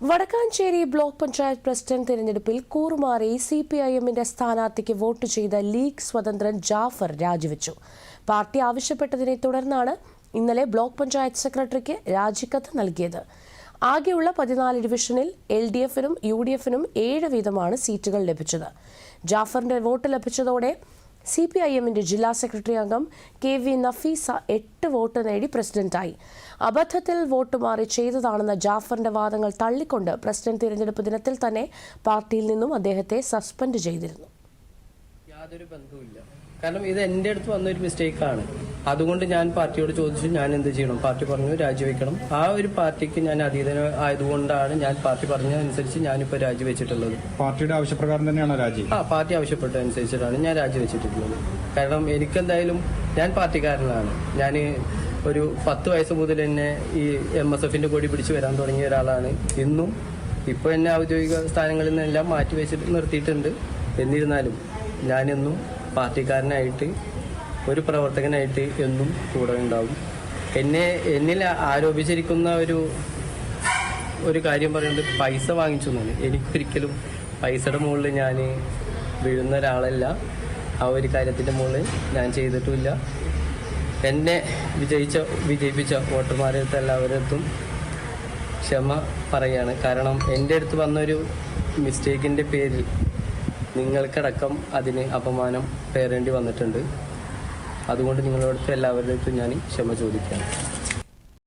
Vadakkanchery block panchayat president തിരഞ്ഞെടുപ്പിൽ കൂറുമാറി C P I എമ്മിന്റെ സ്ഥാനാർത്ഥിക്ക് വോട്ട് ചെയ്ത ലീഗ് സ്വതന്ത്രൻ ജാഫർ രാജിവെച്ചു. പാർട്ടി ആവശ്യപ്പെട്ടതിനെ തുടർന്നാണ് ഇന്നലെ ബ്ലോക്ക് പഞ്ചായത്ത് സെക്രട്ടറിക്ക് രാജിക്കത്ത് നൽകിയത്. ആകെയുള്ള പതിനാല് ഡിവിഷനിൽ എൽ ഡി എഫിനും യു ഡി എഫിനും ഏഴ് വീതമാണ് സീറ്റുകൾ ലഭിച്ചത്. ജാഫറിന്റെ വോട്ട് ലഭിച്ചതോടെ സി പി ഐ എമ്മിന്റെ ജില്ലാ സെക്രട്ടറി അംഗം കെ വി നഫീസ എട്ട് വോട്ട് നേടി പ്രസിഡന്റായി. അബദ്ധത്തിൽ വോട്ട് മാറി ചെയ്തതാണെന്ന ജാഫറിന്റെ വാദങ്ങൾ തള്ളിക്കൊണ്ട് പ്രസിഡന്റ് തിരഞ്ഞെടുപ്പ് ദിനത്തിൽ തന്നെ പാർട്ടിയിൽ നിന്നും അദ്ദേഹത്തെ സസ്പെൻഡ് ചെയ്തിരുന്നു. യാതൊരു ബന്ധവുമില്ല. കാരണം ഇത് എന്റെ അടുത്ത് വന്നൊരു ആണ്. അതുകൊണ്ട് ഞാൻ പാർട്ടിയോട് ചോദിച്ചു ഞാൻ എന്ത് ചെയ്യണം? പാർട്ടി പറഞ്ഞു രാജിവെക്കണം. ആ ഒരു പാർട്ടിക്ക് ഞാൻ അതീതന ആയതുകൊണ്ടാണ് ഞാൻ പാർട്ടി പറഞ്ഞതനുസരിച്ച് ഞാനിപ്പോൾ രാജിവെച്ചിട്ടുള്ളത്. പാർട്ടിയുടെ ആവശ്യപ്രകാരം തന്നെയാണ് രാജി? ആ പാർട്ടി ആവശ്യപ്പെട്ടതനുസരിച്ചിട്ടാണ് ഞാൻ രാജിവെച്ചിട്ടുള്ളത്. കാരണം എനിക്കെന്തായാലും ഞാൻ പാർട്ടിക്കാരനാണ്. ഞാൻ ഒരു പത്ത് വയസ്സ് മുതൽ തന്നെ ഈ എം എസ് എഫിന്റെ കൊടി പിടിച്ച് വരാൻ തുടങ്ങിയ ഒരാളാണ്. ഇന്നും ഇപ്പോൾ എന്നെ ഔദ്യോഗിക സ്ഥാനങ്ങളിൽ നിന്നെല്ലാം മാറ്റി വെച്ചിട്ട് നിർത്തിയിട്ടുണ്ട്. എന്നിരുന്നാലും ഞാനെന്നും പാർട്ടിക്കാരനായിട്ട് ഒരു പ്രവർത്തകനായിട്ട് എന്നും കൂടെ ഉണ്ടാവും. എന്നെ എന്നിൽ ആരോപിച്ചിരിക്കുന്ന ഒരു ഒരു കാര്യം പറയുന്നത് പൈസ വാങ്ങിച്ചു എന്നാണ്. എനിക്കൊരിക്കലും പൈസയുടെ മുകളിൽ ഞാൻ വീഴുന്ന ഒരാളല്ല. ആ ഒരു കാര്യത്തിന്റെ മുകളിൽ ഞാൻ ചെയ്തിട്ടുമില്ല. എന്നെ വിജയിച്ച വിജയിപ്പിച്ച വോട്ടർമാരെ അടുത്ത് എല്ലാവരടുത്തും ക്ഷമ പറയാണ്. കാരണം എന്റെ അടുത്ത് വന്നൊരു മിസ്റ്റേക്കിന്റെ പേരിൽ നിങ്ങൾക്കടക്കം അതിന് അപമാനം പേരേണ്ടി വന്നിട്ടുണ്ട്. അതുകൊണ്ട് നിങ്ങളോടത്ത് എല്ലാവരുടെ അടുത്തും ഞാൻ ക്ഷമ ചോദിക്കുകയാണ്